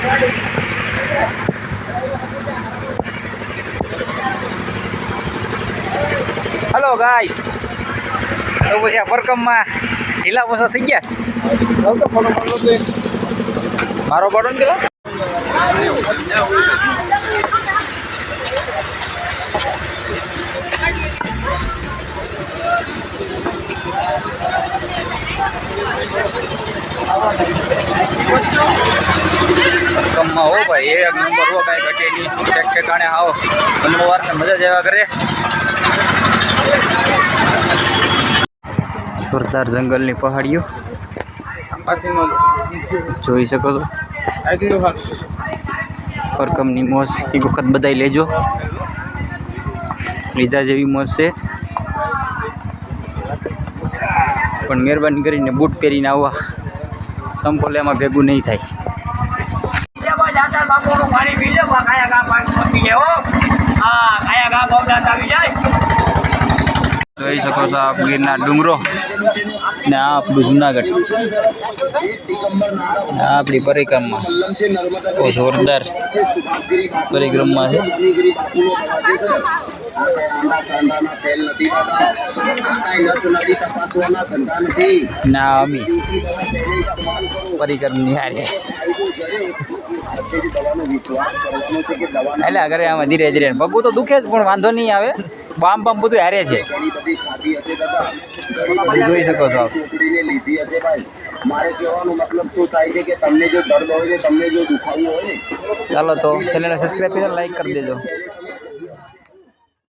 Halo guys. Lo siapa perkemah. Ila mau satu jas. Baru kalau kalau gila. Thank. પરકમમાં હો ભાઈ એક number હો કાંઈ ઘટે નહીં ઠેક ઠેકાણે આવો વાર ને મજા જેવા કરે. જોરદાર જંગલની પહાડીઓ. જોઈ શકો છો. પરકમની મોજ એક વખત બધાય લેજો. લીધા જેવી મોજ છે. પણ મહેરબાની કરીને બૂટ પહેરીને આવવા. સંપલ એમાં ભેગું નહીં થાય. જોઈ શકો છો આપ ગીરના ડુંગરો ને આ આપણું જુનાગઢ. ને આપણી પરિક્રમા. બહુ જોરદાર પરિક્રમા છે. ના, અમી પરિક્રમ હારે એટલે અગર આમ ધીરે ધીરે. પગું તો દુખે જ પણ વાંધો નહીં આવે. બામ બામ બધું હારે છે. જોઈ શકો છો. ચાલો તો, ચેનલને સબસ્ક્રાઈબ કરી લાઈક કરી દેજો.